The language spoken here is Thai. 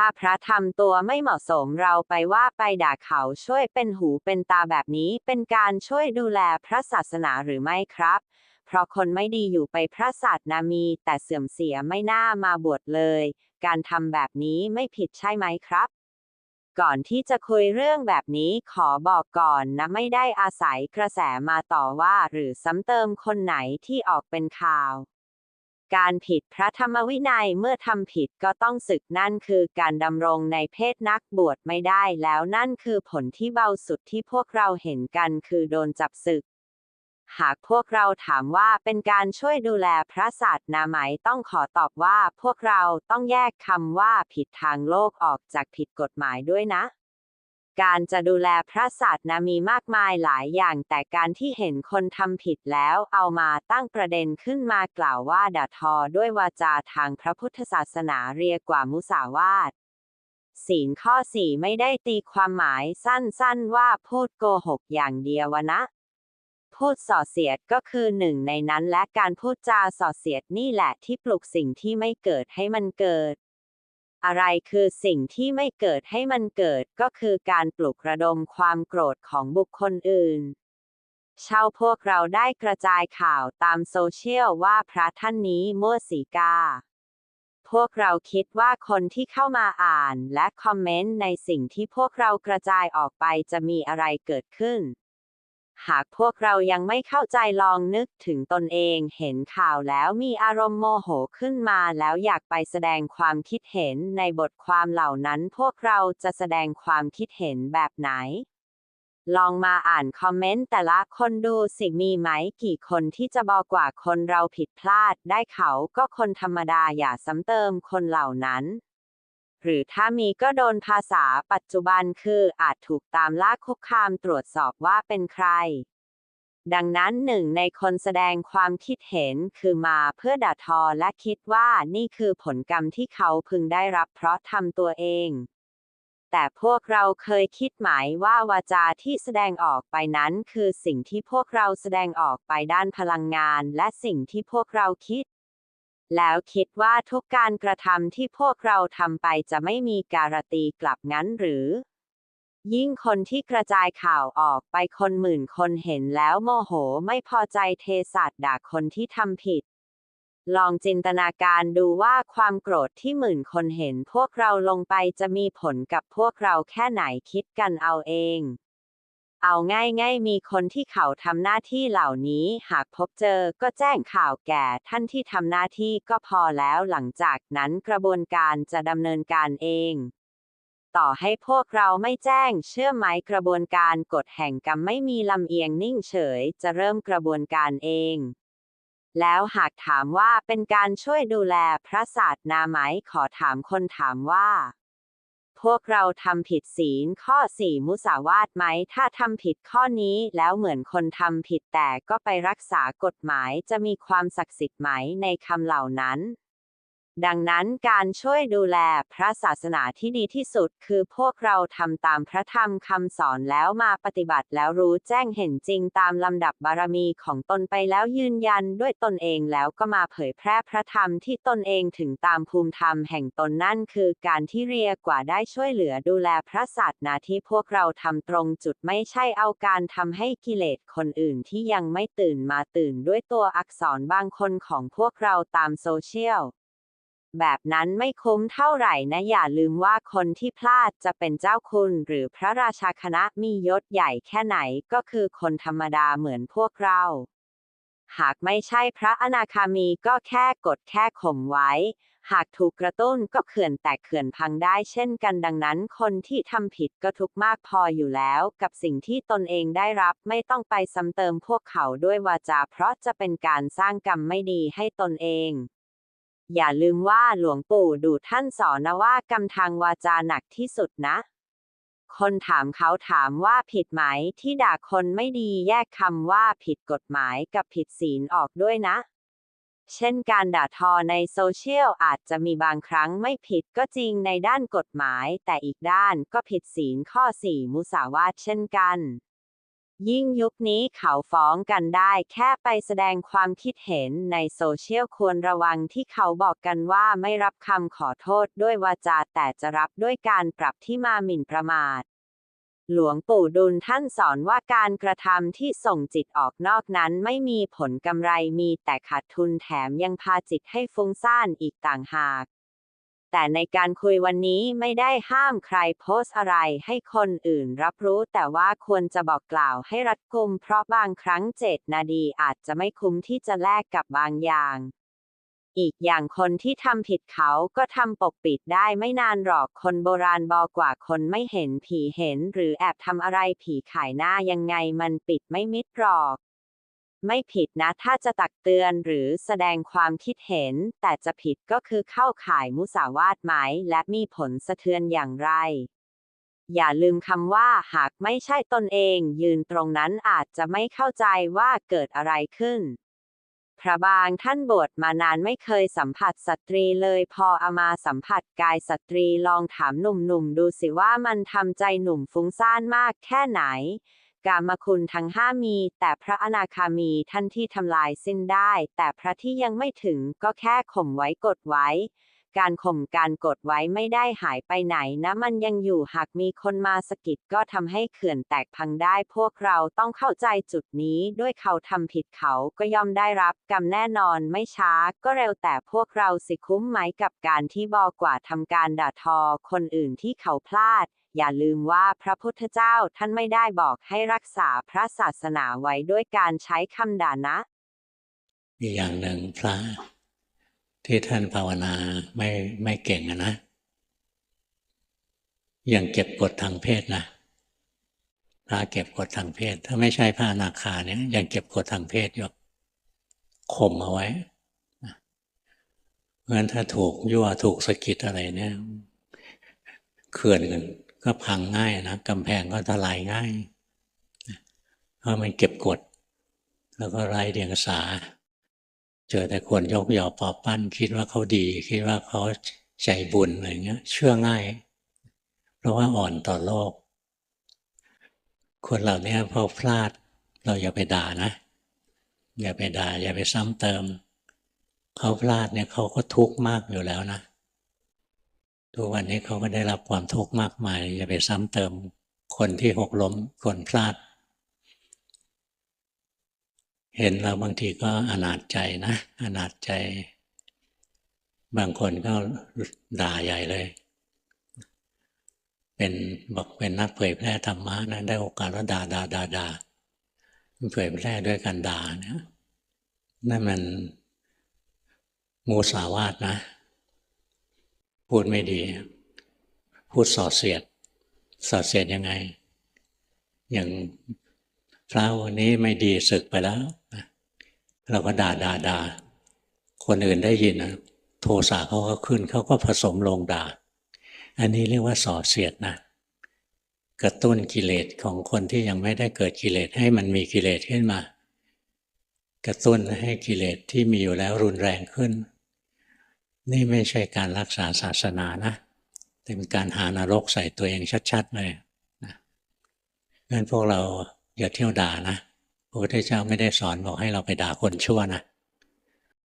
ถ้าพระทำตัวไม่เหมาะสมเราไปว่าไปด่าเขาช่วยเป็นหูเป็นตาแบบนี้เป็นการช่วยดูแลพระศาสนาหรือไม่ครับ เพราะคนไม่ดีอยู่ไปพระศาสนามี แต่เสื่อมเสียไม่น่ามาบวชเลย การทำแบบนี้ไม่ผิดใช่ไหมครับก่อนที่จะคุยเรื่องแบบนี้ขอบอกก่อนนะไม่ได้อาศัยกระแสมาต่อว่า หรือซ้ำเติมคนไหนที่ออกเป็นข่าว การผิดพระธรรมวินัยเมื่อทำผิดก็ต้องศึกนั่นคือการดำรงในเพศนักบวชไม่ได้แล้วนั่นคือผลที่เบาสุดที่พวกเราเห็นกันคือโดนจับศึก หากพวกเราถามว่าเป็นการช่วยดูแลพระศาสนาไหมต้องขอตอบว่าพวกเราต้องแยกคำว่าผิดทางโลกออกจากผิดกฎหมายด้วยนะ การจะดูแลพระศาสนามีมากมายหลายอย่าง แต่การที่เห็นคนทำผิดแล้วเอามาตั้งประเด็นขึ้นมากล่าวว่าด่าทอด้วยวาจาทางพระพุทธศาสนาเรียกว่ามุสาวาทศีลข้อสี่ไม่ได้ตีความหมายสั้นๆว่าพูดโกหกอย่างเดียวนะ พูดส่อเสียดก็คือหนึ่งในนั้นและการพูดจาส่อเสียดนี่แหละที่ปลุกสิ่งที่ไม่เกิดให้มันเกิด อะไรคือสิ่งที่ไม่เกิดให้มันเกิดก็คือการปลุกระดมความโกรธของบุคคลอื่น เช่าพวกเราได้กระจายข่าวตามโซเชียลว่าพระท่านนี้มั่วสีกา พวกเราคิดว่าคนที่เข้ามาอ่านและคอมเมนต์ในสิ่งที่พวกเรากระจายออกไปจะมีอะไรเกิดขึ้น หากพวกเรายังไม่เข้าใจลองนึกถึงตนเองเห็นข่าวแล้วมีอารมณ์โมโหขึ้นมาแล้วอยากไปแสดงความคิดเห็นในบทความเหล่านั้นพวกเราจะแสดงความคิดเห็นแบบไหน ลองมาอ่านคอมเมนต์แต่ละคนดูสิมีไหมกี่คนที่จะบอกว่าคนเราผิดพลาดได้เขาก็คนธรรมดาอย่าซ้ำเติมคนเหล่านั้น หรือถ้ามีก็โดนภาษาปัจจุบันคืออาจถูกตามล่าคุกคามตรวจสอบว่าเป็นใคร ดังนั้นหนึ่งในคนแสดงความคิดเห็นคือมาเพื่อด่าทอและคิดว่านี่คือผลกรรมที่เขาพึงได้รับเพราะทำตัวเอง แต่พวกเราเคยคิดหมายว่าวาจาที่แสดงออกไปนั้นคือสิ่งที่พวกเราแสดงออกไปด้านพลังงาน และสิ่งที่พวกเราคิด แล้วคิดว่าทุกการกระทำที่พวกเราทำไปจะไม่มีการตีกลับงั้นหรือ ยิ่งคนที่กระจายข่าวออกไปคนหมื่นคนเห็นแล้วโมโหไม่พอใจเทศาสด่าคนที่ทำผิด ลองจินตนาการดูว่าความโกรธที่หมื่นคนเห็นพวกเราลงไปจะมีผลกับพวกเราแค่ไหนคิดกันเอาเอง เอาง่ายๆ มีคนที่เขาทำหน้าที่เหล่านี้ หากพบเจอก็แจ้งข่าวแก่ท่านที่ทำหน้าที่ก็พอแล้วหลังจากนั้นกระบวนการจะดำเนินการเอง ต่อให้พวกเราไม่แจ้งเชื่อไหมกระบวนการกฎแห่งกรรมไม่มีลำเอียงนิ่งเฉย จะเริ่มกระบวนการเอง แล้วหากถามว่าเป็นการช่วยดูแลพระศาสนาไหมขอถามคนถามว่า พวกเราทำผิดศีลข้อสี่มุสาวาทไหม ถ้าทำผิดข้อนี้แล้วเหมือนคนทำผิดแต่ก็ไปรักษากฎหมายจะมีความศักดิ์สิทธิ์ไหมในคำเหล่านั้น ดังนั้นการช่วยดูแลพระศาสนาที่ดีที่สุด คือพวกเราทำตามพระธรรมคำสอนแล้วมาปฏิบัติแล้วรู้แจ้งเห็นจริงตามลำดับบารมีของตนไปแล้วยืนยันด้วยตนเองแล้วก็มาเผยแพร่พระธรรมที่ตนเองถึงตามภูมิธรรมแห่งตนนั่นคือการที่เรียกว่าได้ช่วยเหลือดูแลพระศาสนาที่พวกเราทำตรงจุดไม่ใช่เอาการทำให้กิเลสคนอื่นที่ยังไม่ตื่นมาตื่นด้วยตัวอักษรบางคนของพวกเราตามโซเชียล แบบนั้นไม่คุ้มเท่าไหร่นะ อย่าลืมว่าคนที่พลาดจะเป็นเจ้าคุณหรือพระราชาคณะมียศใหญ่แค่ไหนก็คือคนธรรมดาเหมือนพวกเรา หากไม่ใช่พระอนาคามีก็แค่กดแค่ข่มไว้ หากถูกกระตุ้นก็เขื่อนแตกเขื่อนพังได้เช่นกันดังนั้น คนที่ทำผิดก็ทุกข์มากพออยู่แล้ว กับสิ่งที่ตนเองได้รับไม่ต้องไปซ้ำเติมพวกเขาด้วยวาจาเพราะจะเป็นการสร้างกรรมไม่ดีให้ตนเอง อย่าลืมว่าหลวงปู่ดูท่านสอนนะว่ากำทางวาจาหนักที่สุดนะ คนถามเขาถามว่าผิดไหมที่ด่าคนไม่ดีแยกคำว่าผิดกฎหมายกับผิดศีลออกด้วยนะ เช่นการด่าทอในโซเชียลอาจจะมีบางครั้งไม่ผิดก็จริงในด้านกฎหมาย แต่อีกด้านก็ผิดศีลข้อ4มุสาวาทเช่นกัน ยิ่งยุคนี้เขาฟ้องกันได้แค่ไปแสดงความคิดเห็นในโซเชียลควรระวังที่เขาบอกกันว่าไม่รับคำขอโทษด้วยวาจาแต่จะรับด้วยการปรับที่มาหมิ่นประมาท หลวงปู่ดุลท่านสอนว่าการกระทำที่ส่งจิตออกนอกนั้นไม่มีผลกำไรมีแต่ขาดทุนแถมยังพาจิตให้ฟุ้งซ่านอีกต่างหาก แต่ในการคุยวันนี้ไม่ได้ห้ามใครโพสอะไรให้คนอื่นรับรู้แต่ว่าควรจะบอกกล่าวให้รัดกุมเพราะบางครั้งเจตนาดีอาจจะไม่คุ้มที่จะแลกกับบางอย่าง อีกอย่างคนที่ทำผิดเขาก็ทำปกปิดได้ไม่นานหรอกคนโบราณบอกกว่าคนไม่เห็นผีเห็น หรือแอบทำอะไรผีขายหน้ายังไงมันปิดไม่มิดหรอก ไม่ผิดนะถ้าจะตักเตือนหรือแสดงความคิดเห็น แต่จะผิดก็คือเข้าข่ายมุสาวาทไหมและมีผลสะเทือนอย่างไร อย่าลืมคำว่าหากไม่ใช่ตนเอง ยืนตรงนั้นอาจจะไม่เข้าใจว่าเกิดอะไรขึ้น พระบางท่านบวชมานานไม่เคยสัมผัสสตรีเลยพอเอามาสัมผัสกายสตรีลองถามหนุ่มๆดูสิว่ามันทำใจหนุ่มฟุ้งซ่านมากแค่ไหน กามคุณทั้งห้ามี แต่พระอนาคามีท่านที่ทำลายสิ้นได้ แต่พระที่ยังไม่ถึงก็แค่ข่มไว้กดไว้ การข่มการกดไว้ไม่ได้หายไปไหนนะมันยังอยู่หากมีคนมาสะกิดก็ทำให้เขื่อนแตกพังได้พวกเราต้องเข้าใจจุดนี้ด้วยเขาทำผิดเขาก็ย่อมได้รับกรรมแน่นอนไม่ช้าก็เร็วแต่พวกเราสิคุ้มไหมกับการที่บอกกว่าทำการด่าทอคนอื่นที่เขาพลาดอย่าลืมว่าพระพุทธเจ้าท่านไม่ได้บอกให้รักษาพระศาสนาไว้ด้วยการใช้คำด่านะ อีกอย่างหนึ่งพระ ที่ท่านภาวนาไม่ไม่เก่งอะนะ ยังเก็บกฎทางเพศนะพระเก็บกฎทางเพศ ถ้าไม่ใช่พระอนาคาเนี่ยยังเก็บกฎทางเพศอยู่ข่มเอาไว้เพราะฉะนั้นถ้าถูกยั่วถูกสะกิดอะไรเนี่ยเขื่อนกันก็พังง่ายนะกำแพงก็ทลายง่าย เพราะมันเก็บกฎแล้วก็ไร้เดียงสา เจอแต่คนยกยอปอปั้น คิดว่าเขาดี คิดว่าเขาใจบุญอะไรเงี้ย เชื่อง่าย เพราะว่าอ่อนต่อโลก คนเหล่านี้พอพลาด เราอย่าไปด่านะ อย่าไปด่า อย่าไปซ้ำเติม เขาพลาดเนี่ยเขาก็ทุกข์มากอยู่แล้วนะทุกวันนี้เขาก็ได้รับความทุกข์มากมาย อย่าไปซ้ำเติม คนที่หกล้มคนพลาด เห็นเราบางทีก็อนาจใจนะ อนาจใจ บางคนก็ด่าใหญ่เลย เป็นบอกเป็นนักเผยแพร่ธรรมะนะได้โอกาสแล้วด่าด่าด่าด่าเผยแพร่ด้วยการด่าเนี่ยนั่นมันมูสาวาทนะ พูดไม่ดี พูดส่อเสียดส่อเสียดยังไง อย่าง พระวันนี้ไม่ดีศึกไปแล้วเราก็ด่าด่าด่าคนอื่นได้ยินนะโทสะเขาก็ขึ้นเขาก็ผสมลงด่า อันนี้เรียกว่าส่อเสียดนะ กระตุ้นกิเลสของคนที่ยังไม่ได้เกิดกิเลสให้มันมีกิเลสขึ้นมา กระตุ้นให้กิเลสที่มีอยู่แล้วรุนแรงขึ้น นี่ไม่ใช่การรักษาศาสนานะแต่เป็นการหานรกใส่ตัวเองชัด ๆ เลยนะงั้นพวกเรา อย่าเที่ยวด่านะพระพุทธเจ้าไม่ได้สอนบอกให้เราไปด่าคนชั่วนะ